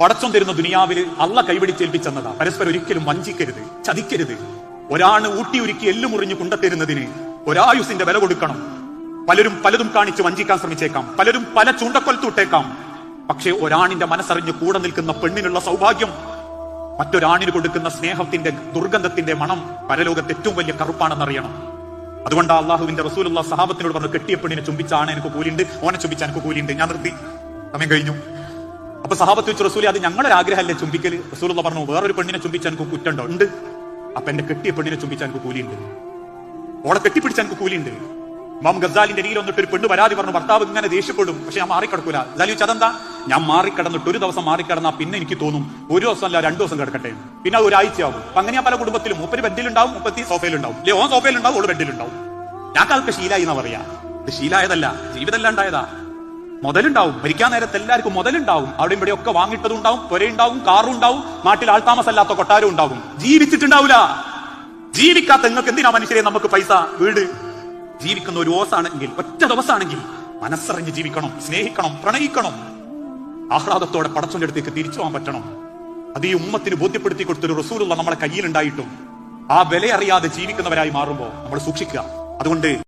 പടച്ചം തരുന്ന ദുനിയാവിൽ അള്ള കൈപിടിച്ചേൽപ്പിച്ചെന്നതാ പരസ്പരം ഒരിക്കലും വഞ്ചിക്കരുത് ചതിക്കരുത്. ഒരാണ് ഊട്ടി ഒരുക്കി എല്ലു മുറിഞ്ഞ് കുണ്ടത്തരുന്നതിന് ഒരായുസിന്റെ വില കൊടുക്കണം. പലരും പലതും കാണിച്ച് വഞ്ചിക്കാൻ ശ്രമിച്ചേക്കാം. പലരും പല ചൂണ്ടക്കൊലത്തൂട്ടേക്കാം പക്ഷെ ഒരാണിന്റെ മനസ്സറിഞ്ഞ് കൂടെ നിൽക്കുന്ന പെണ്ണിനുള്ള സൗഭാഗ്യം മറ്റൊരാണിന് കൊടുക്കുന്ന സ്നേഹത്തിന്റെ ദുർഗന്ധത്തിന്റെ മണം പരലോകത്ത് ഏറ്റവും വലിയ കറുപ്പാണെന്നറിയണം. അതുകൊണ്ട് അള്ളാഹുവിന്റെ റസൂലുള്ള സഹാബത്തിനോട് പറഞ്ഞു കെട്ടിയ പെണ്ണിനെ ചുംബിച്ചാണ് എനിക്ക് കൂലിണ്ട് ഓനെ ചുംബിച്ചാൽ എനിക്ക് കൂലിണ്ട് ഞാൻ നിർത്തി. സമയം കഴിഞ്ഞു. അപ്പൊ സഹാബത്ത് വെച്ച് റസൂലി അത് ഞങ്ങളുടെ ആഗ്രഹമല്ലേ ചുംബിക്കൽ? റസൂലുള്ള പറഞ്ഞു വേറൊരു പെണ്ണിനെ ചുംബിച്ചാൽ എനിക്ക് കുറ്റണ്ടോ ഉണ്ട്. അപ്പൊ എന്റെ കെട്ടിയ പെണ്ണിനെ ചുംബിച്ചാൽ എനിക്ക് കൂലിയുണ്ട്. ഓളെ കെട്ടിപ്പിടിച്ചാൽ എനിക്ക് കൂലിയുണ്ട്. മാം ഗസാലിന്റെ അരിയിൽ വന്നിട്ട് ഒരു പെണ്ണ് പരാതി പറഞ്ഞു ഭർത്താവ് ഇങ്ങനെ ദേഷ്യപ്പെടും പക്ഷെ ഞാൻ മാറിക്കിടക്കൂല. ഗസാലി ചതന്താ ഞാൻ മാറിക്കിടന്നിട്ട് ഒരു ദിവസം മാറിക്കിടന്നാ പിന്നെ എനിക്ക് തോന്നും ഒരു ദിവസം അല്ല രണ്ടു ദിവസം കിടക്കട്ടെ. പിന്നെ അത് ഒരാഴ്ചയാകും അപ്പൊ അങ്ങനെ പല കുടുംബത്തിലും മുപ്പര് ബെഡിലുണ്ടാവും മുപ്പത്തി സോഫയിലുണ്ടാവും. അല്ലെ ഓൻ സോഫയിലുണ്ടാവും ഓൾ ബെഡിലുണ്ടാവും. ഞാൻ കാലത്ത് ശീലായി എന്നാ പറയാ? ശീലായതല്ല ജീവിതമല്ല ഉണ്ടായതാ മുതലുണ്ടാവും. മരിക്കാൻ നേരത്തെ എല്ലാവർക്കും മുതലുണ്ടാവും. അവിടെയും ഇവിടെ ഒക്കെ വാങ്ങിട്ടതുണ്ടാവും പുരയുണ്ടാവും കാറും ഉണ്ടാവും. നാട്ടിൽ ആൾത്താമസല്ലാത്ത കൊട്ടാരം ഉണ്ടാവും. ജീവിച്ചിട്ടുണ്ടാവില്ല ജീവിക്കാത്ത നിങ്ങൾക്ക് എന്തിനാ മനുഷ്യരെ നമുക്ക് പൈസ വീട്? ജീവിക്കുന്ന ഒരു ഓസാണെങ്കിൽ ഒറ്റ ദിവസമാണെങ്കിൽ മനസ്സറിഞ്ഞ് ജീവിക്കണം സ്നേഹിക്കണം പ്രണയിക്കണം. ആഹ്ലാദത്തോടെ പടച്ചോന്റെ അടുത്തേക്ക് തിരിച്ചു പോകാൻ പറ്റണം. അത് ഈ ഉമ്മത്തിന് ബോധ്യപ്പെടുത്തി കൊടുത്തൊരു റസൂലുള്ള നമ്മളെ കയ്യിലുണ്ടായിട്ടും ആ വില അറിയാതെ ജീവിക്കുന്നവരായി മാറുമ്പോൾ നമ്മൾ സൂക്ഷിക്കുക. അതുകൊണ്ട്